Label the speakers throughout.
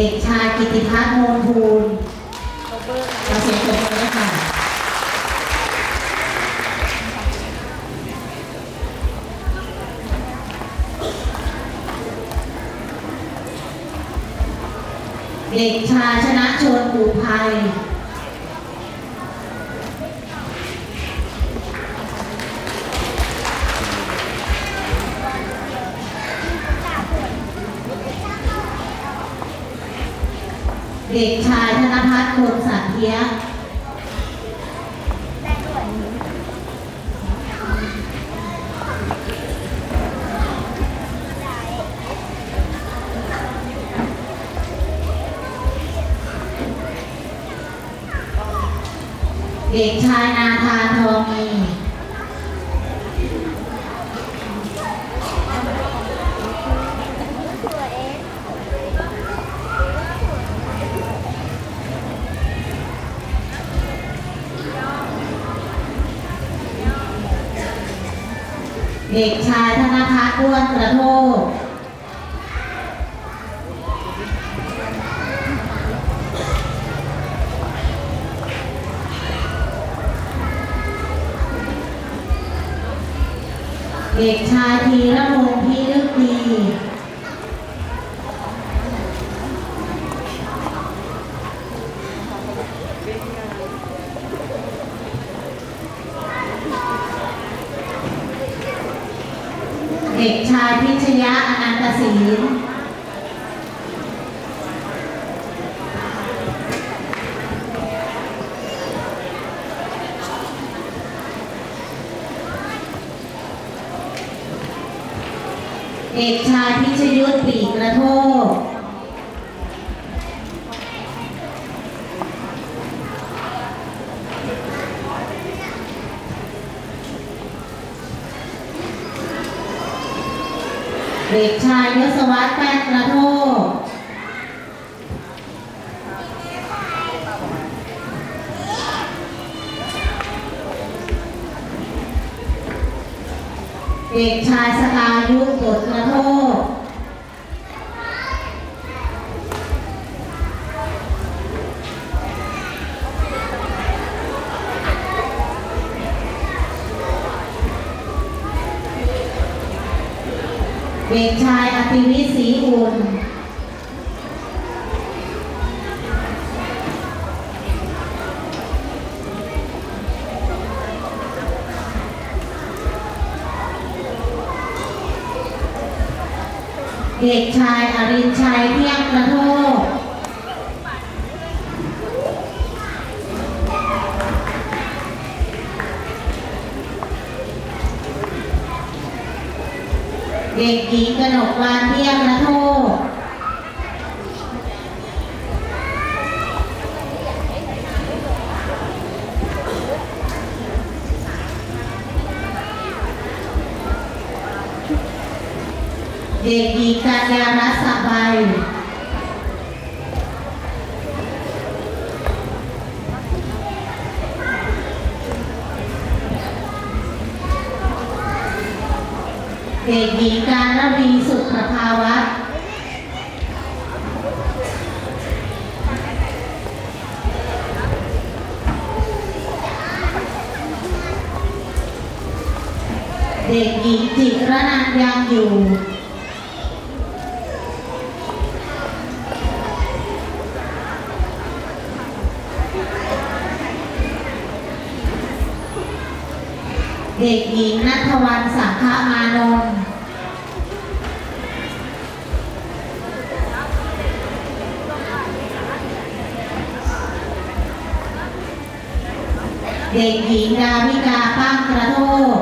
Speaker 1: ด็กชายกิติพัฒน์โมนภูล เด็กชายธนพัฒน์คนสันเทีย เด็กชายธนพัฒน์ด้วนกระโทก ชายพิชยะอนันตศิลป์ ชายยศวัฒน์แป้นกระโทกเด็กชายสตายุทธบทกระโทกเด็กชาย เด็กชายอรินชัยเที่ยงกระโทกเด็กหญิงกนกวานเที่ยงกระโทก เด็กหญิงกัญญารัตน์สะใบเด็กหญิงการระวีสุขภาวะ เด็กหญิงนัทวันสังฆมานนท์เด็กหญิงดาวิกาปั้งกระโทก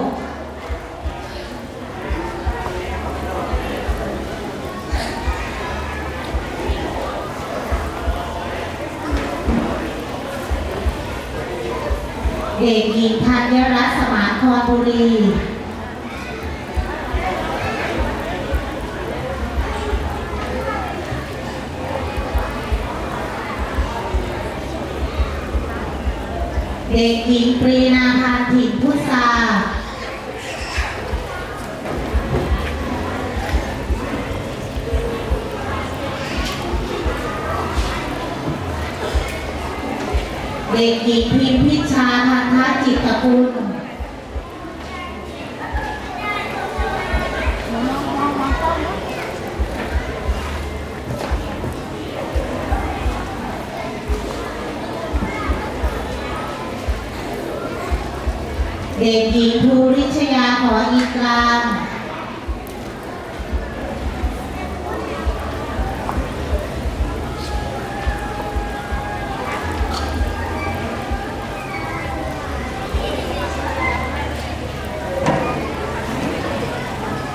Speaker 1: วบุรีเด็กหญิงปรีนาพาถิ่นพุทาเด็กหญิงพิมพิชาพันธจิตกุล เด็กหญิงภูริชยาหออีกลาง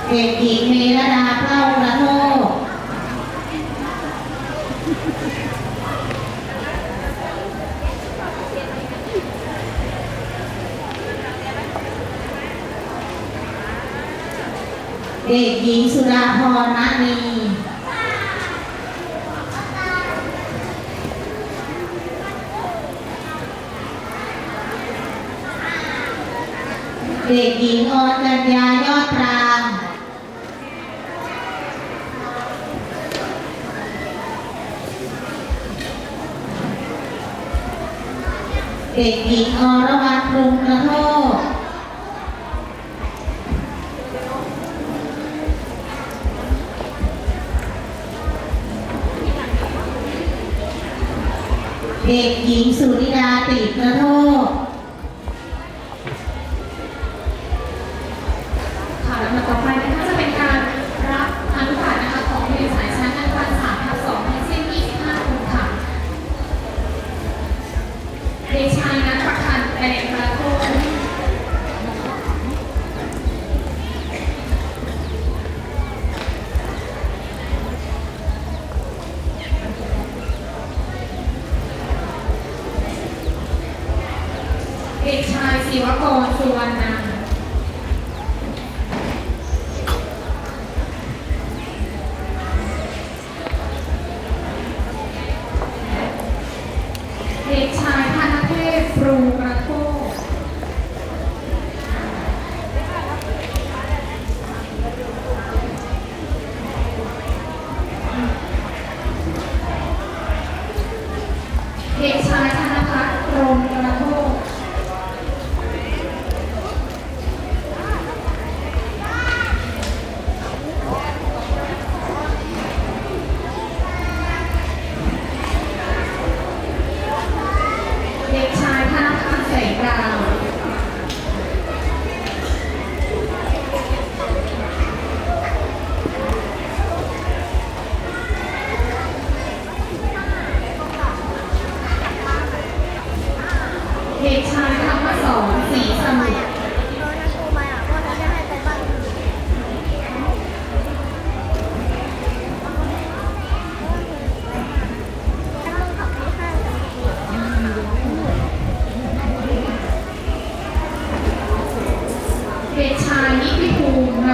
Speaker 1: เด็กหญิง เด็กหญิงสุราพรมณีเด็กหญิงอัญญายอดพรางเด็กหญิงอรวรรรุงกระโท เด็กหญิงสุนิดาติดกระโท
Speaker 2: ศิวกรสุวรรณัง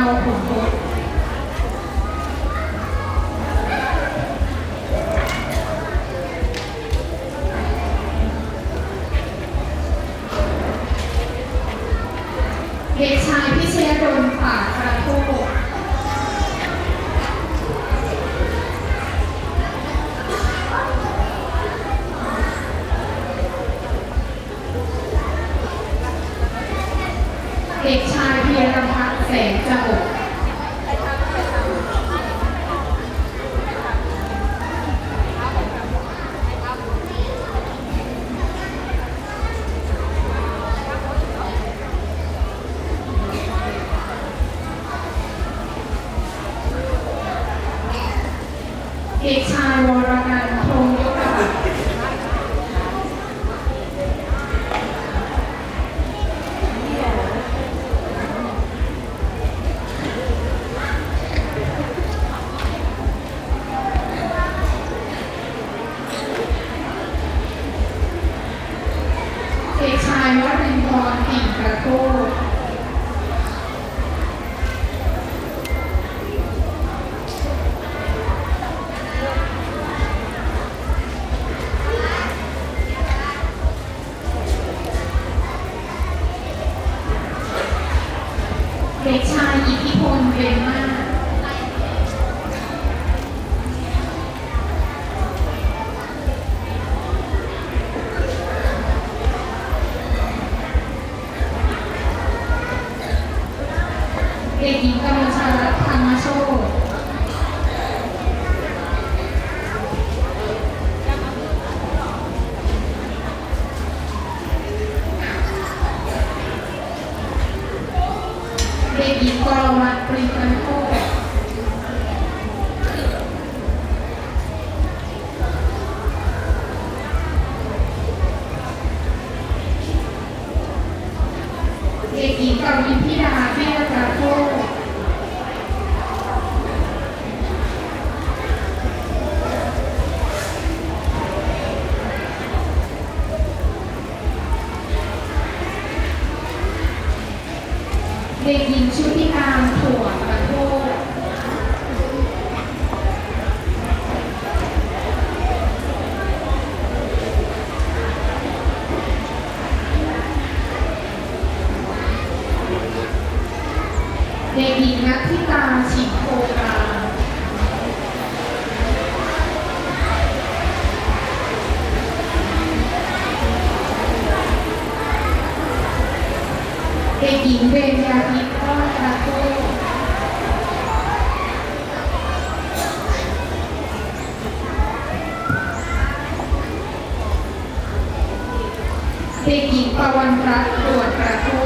Speaker 2: Thank you. ความ
Speaker 3: ผิดข
Speaker 2: อโทษ กหญิกำลังชารัตนโชค they ยาพิษก็รักลูกเด็กหญิงปวันรัตน์ตรวจกระทู้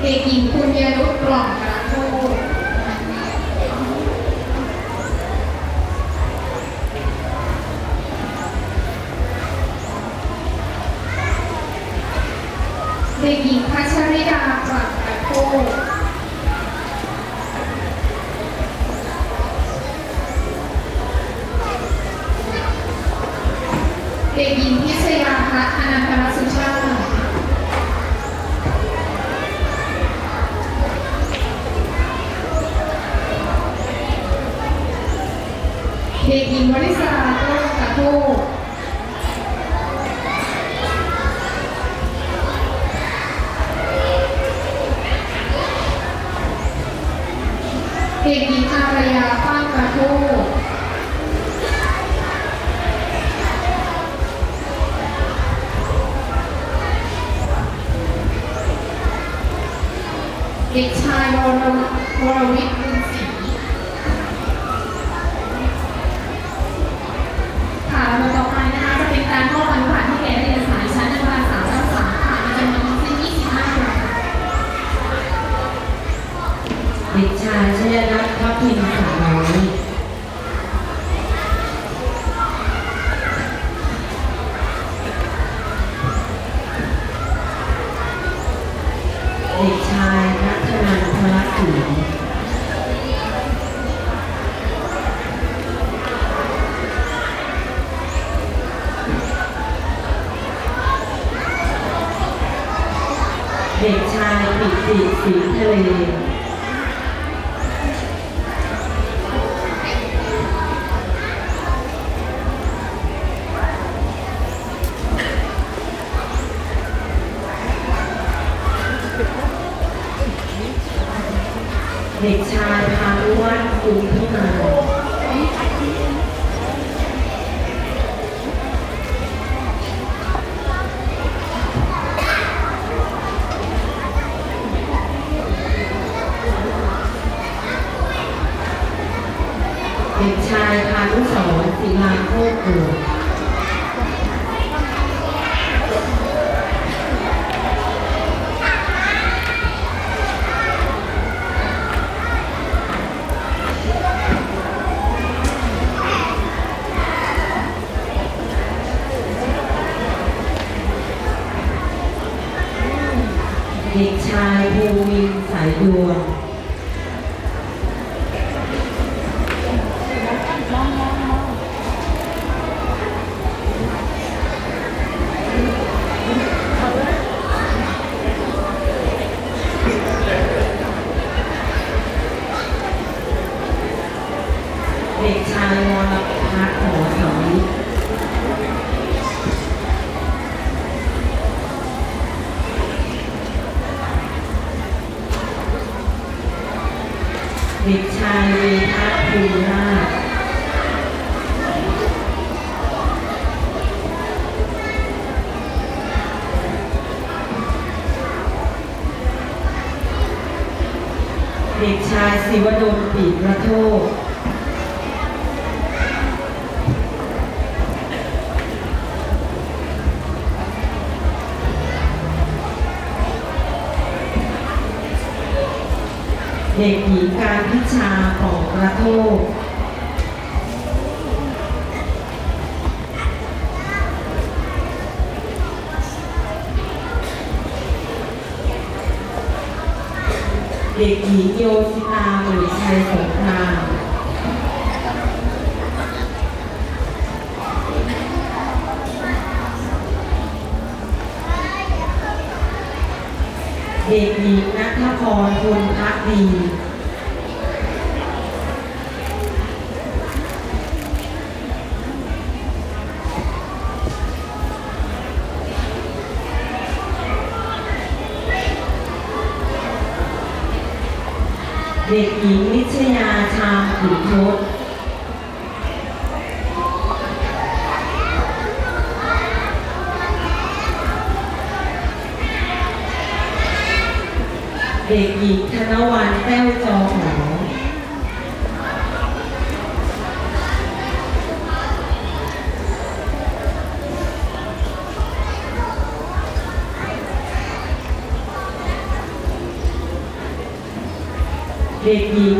Speaker 2: เด็กหญิงปุญญาลุกกล่อง เด็กหญิงพัชริดาปรัชโก ระยาฟ้ากระทู้เด็กชายวรวรวิทย์ เด็
Speaker 4: กชายพานุวัดปูขึ้นมาเด็กชายพานุสรศิลาโคตร เด็กชายภูมิสายดวง วิชาลีพัทภูราเด็กชายศิวดลปีกระโทก เด็กหญิงโยชิตาหมื่นชัยสง เด็กหญิงนิชยาชาขุนทศเด็กหญิงธนวันแต้วจอหอ เด็กหญิง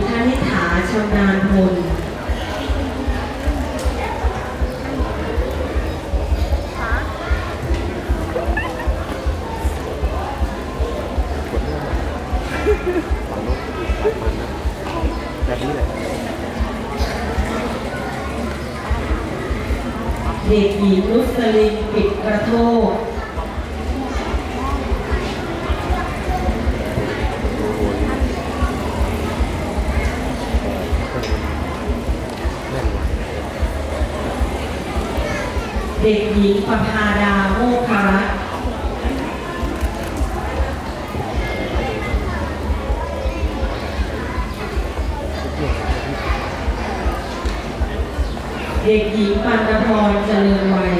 Speaker 4: ด็กหญิงปั
Speaker 5: น
Speaker 4: พรเจริญวัย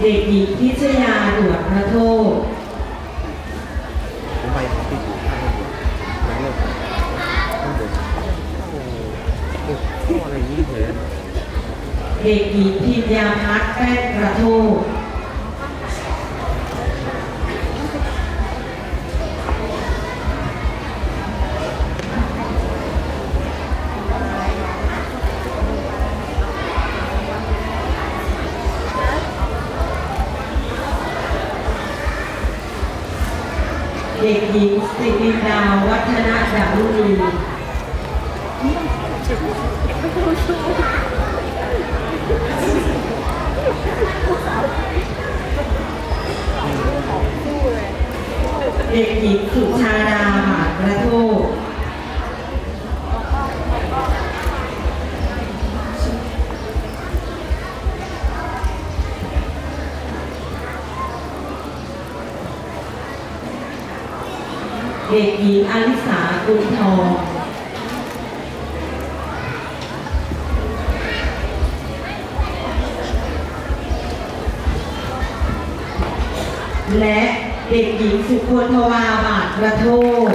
Speaker 5: เด็
Speaker 4: กหญิงพิชยาดวจพระโท
Speaker 5: เด็
Speaker 4: กหญิงอลิสากุลทองและเด็กหญิงสุคนทวาบาทกระโทษ